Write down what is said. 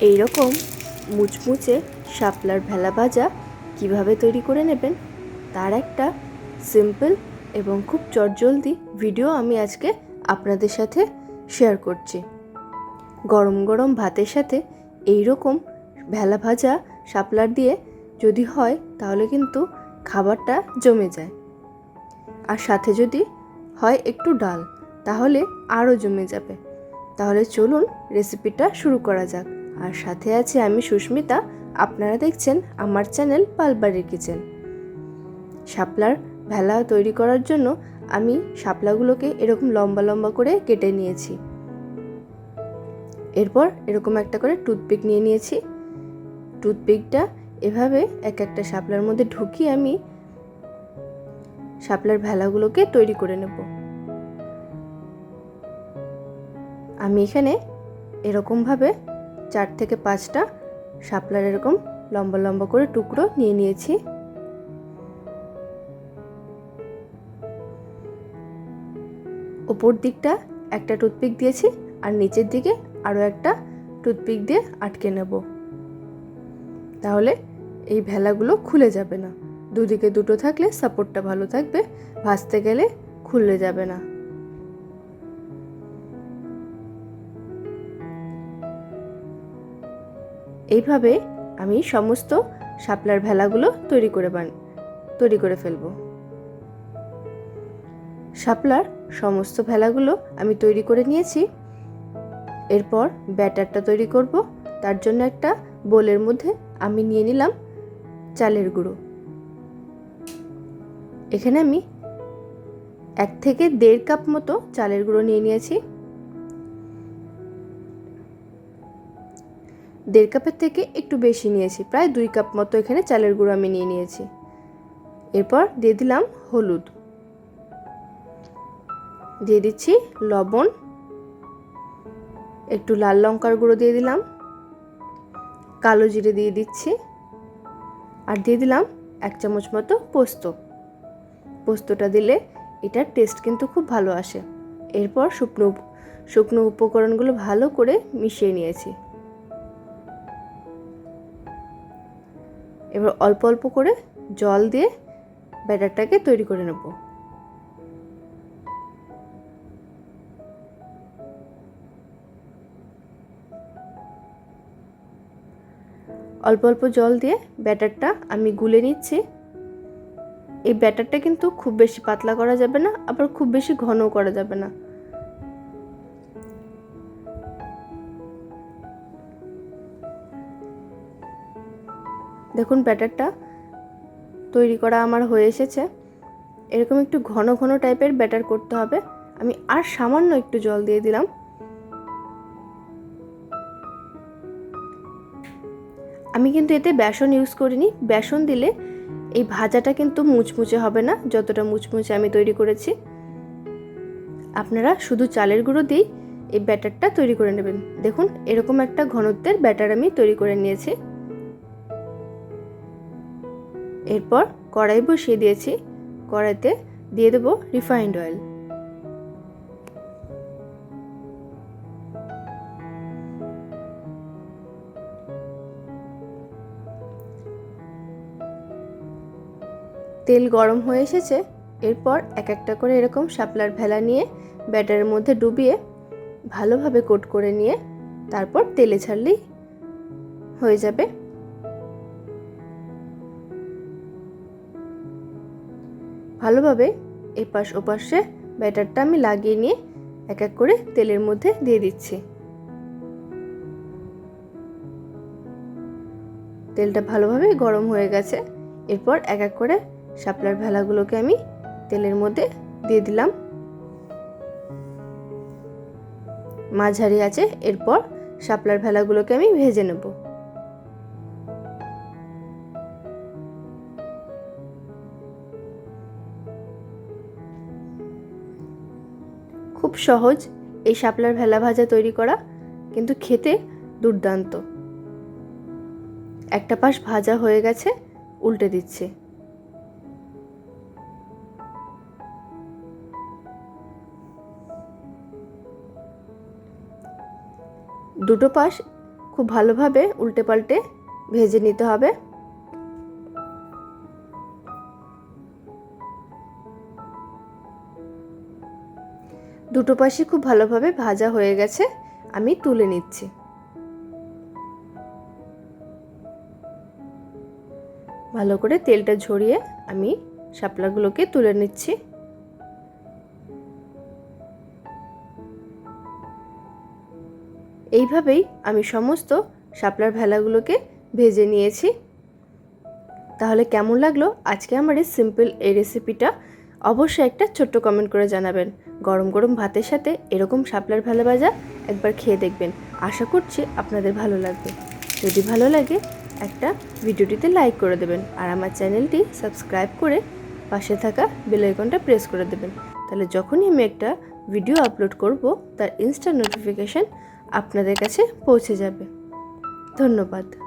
এই রকম মুচমুচে শাপলার ভেলা ভাজা কীভাবে তৈরি করে নেবেন, তার একটা সিম্পল এবং খুব চটজলদি ভিডিও আমি আজকে আপনাদের সাথে শেয়ার করছি। গরম গরম ভাতের সাথে এই রকম ভেলা ভাজা শাপলার দিয়ে যদি হয়, তাহলে কিন্তু খাবারটা জমে যায়। আর সাথে যদি হয় একটু ডাল, তাহলে আরও জমে যাবে। তাহলে চলুন রেসিপিটা শুরু করা যাক। আর সাথে আছে আমি সুস্মিতা। আপনারা দেখছেন আমার চ্যানেল পালবাড়ির কিচেন। শাপলার ভেলা তৈরি করার জন্য আমি শাপলাগুলোকে এরকম লম্বা লম্বা করে কেটে নিয়েছি। এরপর এরকম একটা করে টুথপিক নিয়ে নিয়েছি। টুথপিকটা এভাবে এক একটা শাপলার মধ্যে ঢুকিয়ে আমি শাপলার ভেলাগুলোকে তৈরি করে নেব। আমি এখানে এরকমভাবে চার থেকে পাঁচটা শাপলার এরকম লম্বা লম্বা করে টুকরো নিয়ে নিয়েছি। ওপর দিকটা একটা টুথপিক দিয়েছি আর নিচের দিকে আরও একটা টুথপিক দিয়ে আটকে নেব। তাহলে এই ভেলাগুলো খুলে যাবে না। দুদিকে দুটো থাকলে সাপোর্টটা ভালো থাকবে ভাজতে গেলে খুলে যাবে না। এইভাবে আমি সমস্ত শাপলার ভেলাগুলো তৈরি করে বান, তৈরি করে ফেলব। শাপলার সমস্ত ভেলাগুলো আমি তৈরি করে নিয়েছি। এরপর ব্যাটারটা তৈরি করব। তার জন্য একটা বোলের মধ্যে আমি নিয়ে নিলাম চালের গুঁড়ো। এখানে আমি এক থেকে দেড় কাপ মতো চালের গুঁড়ো নিয়ে নিয়েছি। দেড় কাপের থেকে একটু বেশি নিয়েছি, প্রায় দুই কাপ মতো এখানে চালের গুঁড়ো আমি নিয়ে নিয়েছি। এরপর দিয়ে দিলাম হলুদ। দিয়ে দিচ্ছি লবণ। একটু লাল লঙ্কার গুঁড়ো দিয়ে দিলাম। কালো জিরে দিয়ে দিচ্ছি। আর দিয়ে দিলাম এক চামচ মতো পোস্ত। পোস্তটা দিলে এটার টেস্ট কিন্তু খুব ভালো আসে। এরপর শুকনো শুকনো উপকরণগুলো ভালো করে মিশিয়ে নিয়েছি। এবার অল্প অল্প করে জল দিয়ে ব্যাটারটাকে তৈরি করে নেব। অল্প অল্প জল দিয়ে ব্যাটারটা আমি গুলে নিচ্ছি। এই ব্যাটারটা কিন্তু খুব বেশি পাতলা করা যাবে না, আবার খুব বেশি ঘন করা যাবে না। দেখুন ব্যাটারটা তৈরি করা আমার হয়ে এসেছে। এরকম একটু ঘন ঘন টাইপের ব্যাটার করতে হবে। আমি আর সামান্য একটু জল দিয়ে দিলাম। আমি কিন্তু এতে বেসন ইউজ করিনি। বেসন দিলে এই ভাজাটা কিন্তু মুচমুচে হবে না, যতটা মুচমুচে আমি তৈরি করেছি। আপনারা শুধু চালের গুঁড়ো দিয়েই এই ব্যাটারটা তৈরি করে নেবেন। দেখুন, এরকম একটা ঘনত্বের ব্যাটার আমি তৈরি করে নিয়েছি। এরপর কড়াই বসিয়ে দিয়েছি। কড়াইতে দিয়ে দেবো রিফাইন্ড অয়েল তেল গরম হয়ে এসেছে। এরপর এক একটা করে এরকম শাপলার ভেলা নিয়ে ব্যাটারের মধ্যে ডুবিয়ে ভালোভাবে কোট করে নিয়ে তারপর তেলে ছাড়লেই হয়ে যাবে। ভালোভাবে এপাশ ওপাশে ব্যাটারটা আমি লাগিয়ে নিয়ে এক এক করে তেলের মধ্যে দিয়ে দিচ্ছি। তেলটা ভালোভাবে গরম হয়ে গেছে। এরপর এক এক করে শাপলার ভেলাগুলোকে আমি তেলের মধ্যে দিয়ে দিলাম। মাঝারি আছে, এরপর শাপলার ভেলাগুলোকে আমি ভেজে নেব। খুব সহজ এই শাপলার ভেলা ভাজা তৈরি করা, কিন্তু খেতে দুর্দান্ত। একটা পাশ ভাজা হয়ে গেছে, উল্টে দিচ্ছে। দুটো পাশ খুব ভালোভাবে উল্টে পাল্টে ভেজে নিতে হবে। দুটো পাশে খুব ভালোভাবে ভাজা হয়ে গেছে, আমি তুলে নিচ্ছি। ভালো করে তেলটা ঝরিয়ে আমি শাপলাগুলোকে তুলে নিচ্ছি। এইভাবেই আমি সমস্ত শাপলার ভেলাগুলোকে ভেজে নিয়েছি। তাহলে কেমন লাগল আজকে আমার এই সিম্পল এই রেসিপিটা অবশ্যই একটা ছোট্ট কমেন্ট করে জানাবেন। গরম গরম ভাতের সাথে এরকম শাপলার ভেলা ভাজা একবার খেয়ে দেখবেন। আশা করছি আপনাদের ভালো লাগবে। যদি ভালো লাগে, একটা ভিডিওটিতে লাইক করে দেবেন আর আমার চ্যানেলটি সাবস্ক্রাইব করে পাশে থাকা বেল আইকনটা প্রেস করে দেবেন। তাহলে যখনই আমি একটা ভিডিও আপলোড করব, তার ইনস্টা নোটিফিকেশান আপনাদের কাছে পৌঁছে যাবে। ধন্যবাদ।